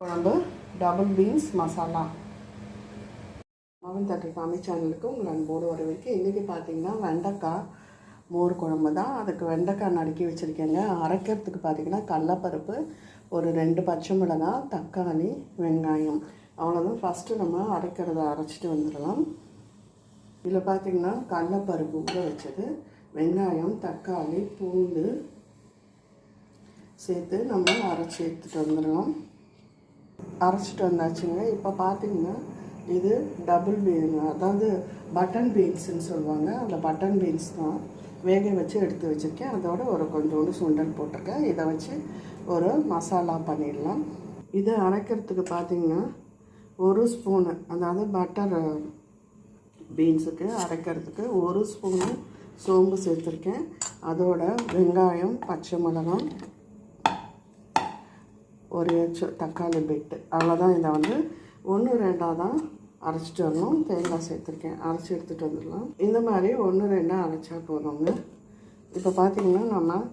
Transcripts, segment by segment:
குழம்பு double beans masala மாவன் தட்டு சாமி சேனலுக்கு உங்கள் அன்போடு வரவேற்க இன்றைக்கி பார்த்தீங்கன்னா வெண்டைக்காய் மோர் குழம்பு தான். அதுக்கு வெண்டைக்காய் நடுக்கி வச்சுருக்கேங்க. அரைக்கிறதுக்கு பார்த்தீங்கன்னா கடலப்பருப்பு ஒரு ரெண்டு பச்சை மிளகாய் தக்காளி வெங்காயம். அவ்வளோதான் ஃபஸ்ட்டு நம்ம அரைக்கிறத அரைச்சிட்டு வந்துடலாம். இதில் பார்த்தீங்கன்னா கடலப்பருப்பு ஊற வச்சது வெங்காயம் தக்காளி பூண்டு சேர்த்து நம்ம அரைச்சி எடுத்துகிட்டு வந்துடலாம். அரைச்சிட்டு வந்தாச்சுங்க. இப்போ பார்த்தீங்கன்னா இது டபுள் பீன் அதாவது பட்டன் பீன்ஸ்னு சொல்லுவாங்க. அந்த பட்டன் பீன்ஸ் தான் வேக வச்சு எடுத்து வச்சுருக்கேன். அதோட ஒரு கொஞ்சோண்டு சுண்டல் போட்டிருக்கேன். இதை வச்சு ஒரு மசாலா பண்ணிடலாம். இது அரைக்கிறதுக்கு பார்த்தீங்கன்னா ஒரு ஸ்பூனு அதாவது பட்டர் பீன்ஸுக்கு அரைக்கிறதுக்கு ஒரு ஸ்பூனு சோம்பு சேர்த்துருக்கேன். அதோட வெங்காயம் பச்சை மிளகாய் ஒரு சொ- தக்காளி பிட்டு அவ்வளோதான் இதை வந்து ஒன்று ரெண்டாக தான் அரைச்சிட்டு வரணும். தேங்காய் சேர்த்துருக்கேன். அரைச்சி எடுத்துகிட்டு வந்துடலாம். இந்த மாதிரி ஒன்று ரெண்டாக அரைச்சா போதுங்க. இப்போ பார்த்தீங்கன்னா நம்ம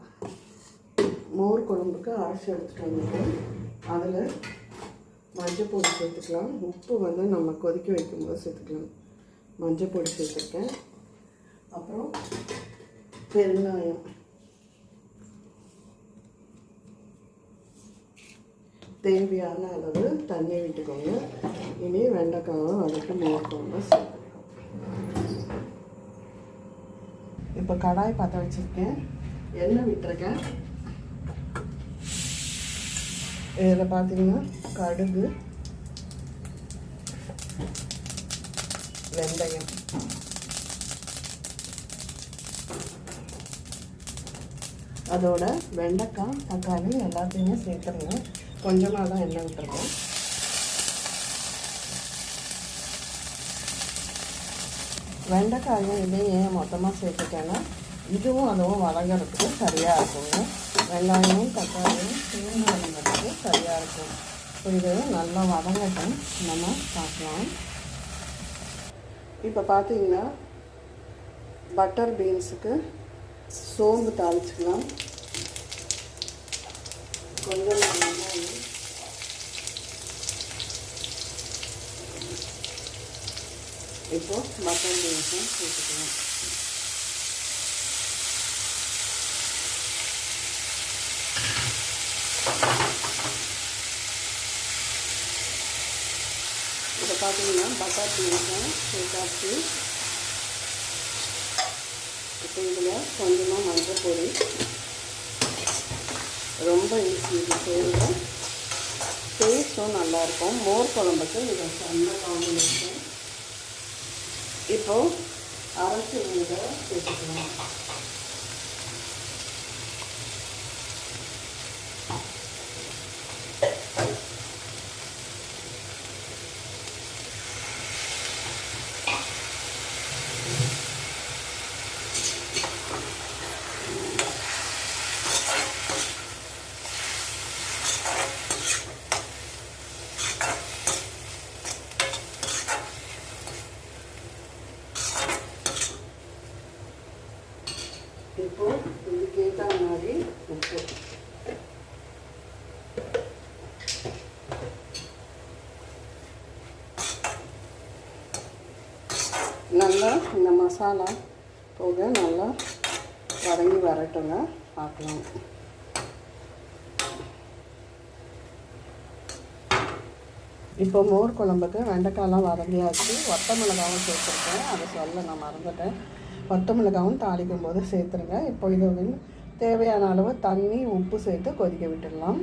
மோர் குழம்புக்கு அரைச்சி எடுத்துகிட்டு வந்துருக்கோம் அதில் மஞ்சள் பொடி சேர்த்துக்கலாம். உப்பு வந்து நம்ம கொதிக்க வைக்கும்போது சேர்த்துக்கலாம். மஞ்சள் பொடி சேர்த்துருக்கேன். அப்புறம் பெருங்காயம். தேவையான அளவு தண்ணியை விட்டுக்கோங்க. இனி வெண்டைக்காவை வதக்கி மோர் குழம்பு இப்போ கடாய் பற்ற வச்சுருக்கேன். எண்ணெய் விட்டுருக்கேன். இதில் பார்த்தீங்கன்னா கடுகு வெந்தயம். அதோட வெண்டைக்காய் தக்காளி எல்லாத்தையுமே சேர்த்துருங்க. கொஞ்சமாக தான் எண்ணெய் விட்டுருக்கோம். வெண்டைக்காயும் இதையும் ஏன் மொத்தமாக சேர்த்துட்டேன்னா இதுவும் அதுவும் வதங்கிறதுக்கு சரியாக இருக்குங்க. வெங்காயமும் தக்காளியும் தேங்காய்ங்கிறதுக்கு சரியாக இருக்கும். இப்போ இது நல்லா வதங்கட்டும். நம்ம பார்க்கலாம். இப்போ பார்த்தீங்கன்னா பட்டர் பீன்ஸுக்கு சோம்பு தாளிச்சுக்கலாம். கொஞ்சம் வெங்காயம் இப்போ பட்டர் பீன்ஸும் சேர்த்துக்கலாம் இப்போ பார்த்தீங்கன்னா பட்டர் பீன்ஸும் சேர்த்தாச்சு இப்போ இதில் கொஞ்சமாக மஞ்சள் பொடி ரொம்ப ஈஸி இது செய்யுங்க டேஸ்ட்டும் நல்லாயிருக்கும். மோர் குழம்புக்கு இது நல்ல காம்பினேஷன் இப்போது அரைச்சி விழுத சேர்த்துக்கலாம் இப்போ இதுக்கேற்ற மாதிரி உப்பு நல்லா இந்த மசாலா போக நல்லா வதங்கி வரட்டுங்க. பார்க்கலாம். இப்போ மோர் குழம்புக்கு வெண்டைக்காயெலாம் வதங்கியாச்சு. ஒத்த மிளகாவும் சேர்த்துருக்கேன். அதை சொல்ல நான் மறந்துட்டேன். ஒத்த மிளகாவும் தாளிக்கும் போது சேர்த்துருங்க. இப்போ இது தேவையான அளவு தண்ணி உப்பு சேர்த்து கொதிக்க விட்டுடலாம்.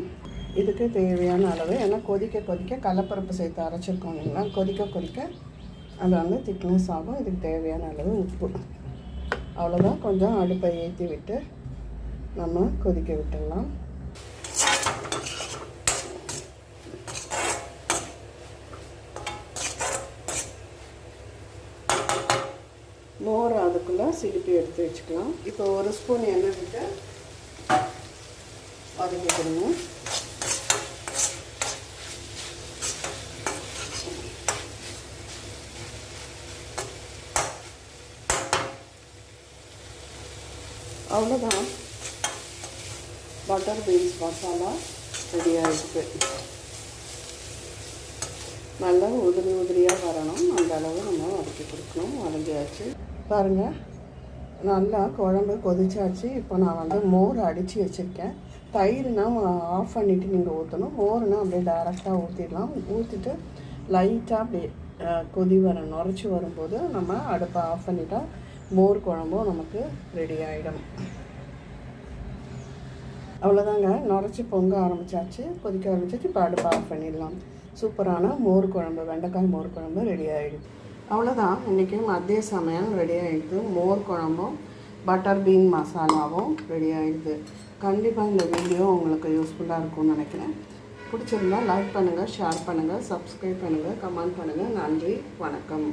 இதுக்கு தேவையான அளவு ஏன்னா கொதிக்க கொதிக்க கடலப்பருப்பு சேர்த்து அரைச்சிருக்கோம் இல்லைங்களா? கொதிக்க கொதிக்க அது வந்து திக்னஸ் ஆகும். இதுக்கு தேவையான அளவு உப்பு. அவ்வளோதான் கொஞ்சம் அடுப்பை ஏற்றி விட்டு நம்ம கொதிக்க விட்டுடலாம். மோர் அதுக்குள்ளே சிலிப்பி எடுத்து வச்சுக்கலாம். இப்போ ஒரு ஸ்பூன் எண்ணெய் விட்டு வதக்கிக்கணுங்க அவ்வளோதான் பட்டர் பீன்ஸ் மசாலா ரெடி ஆகிருக்கு நல்லா உதிரி உதிரியாக வரணும். அந்த அளவு நம்ம வதக்கி கொடுக்கணும். வதங்கியாச்சு. பாருங்கள் நல்லா குழம்பு கொதிச்சாச்சு. இப்போ நான் வந்து மோர் அடித்து வச்சுருக்கேன். தயிர்னா ஆஃப் பண்ணிவிட்டு நீங்கள் ஊற்றணும் மோர்னா அப்படியே டேரெக்டாக ஊற்றிடலாம் ஊற்றிட்டு லைட்டாக அப்படியே கொதி வர நுரைச்சி வரும்போது நம்ம அடுப்பை ஆஃப் பண்ணிட்டால் மோர் குழம்பும் நமக்கு ரெடி ஆகிடும் அவ்வளோதாங்க நுரைச்சி பொங்க ஆரம்பிச்சாச்சு. கொதிக்க ஆரம்பிச்சாச்சு. இப்போ அடுப்பை ஆஃப் பண்ணிடலாம். சூப்பரான மோர் குழம்பு வெண்டைக்காய் மோர் குழம்பு ரெடி ஆகிடும் அவ்வளோதான் இன்றைக்கி மதிய சமையல் ரெடி ஆகிடுது மோர் குழம்பும் பட்டர் பீன் மசாலாவும் ரெடி ஆகிடுது கண்டிப்பாக இந்த வீடியோ உங்களுக்கு யூஸ்ஃபுல்லாக இருக்கும்னு நினைக்கிறேன். பிடிச்சிருந்தா லைக் பண்ணுங்கள் ஷேர் பண்ணுங்கள் சப்ஸ்கிரைப் பண்ணுங்கள் கமெண்ட் பண்ணுங்கள் நன்றி வணக்கம்.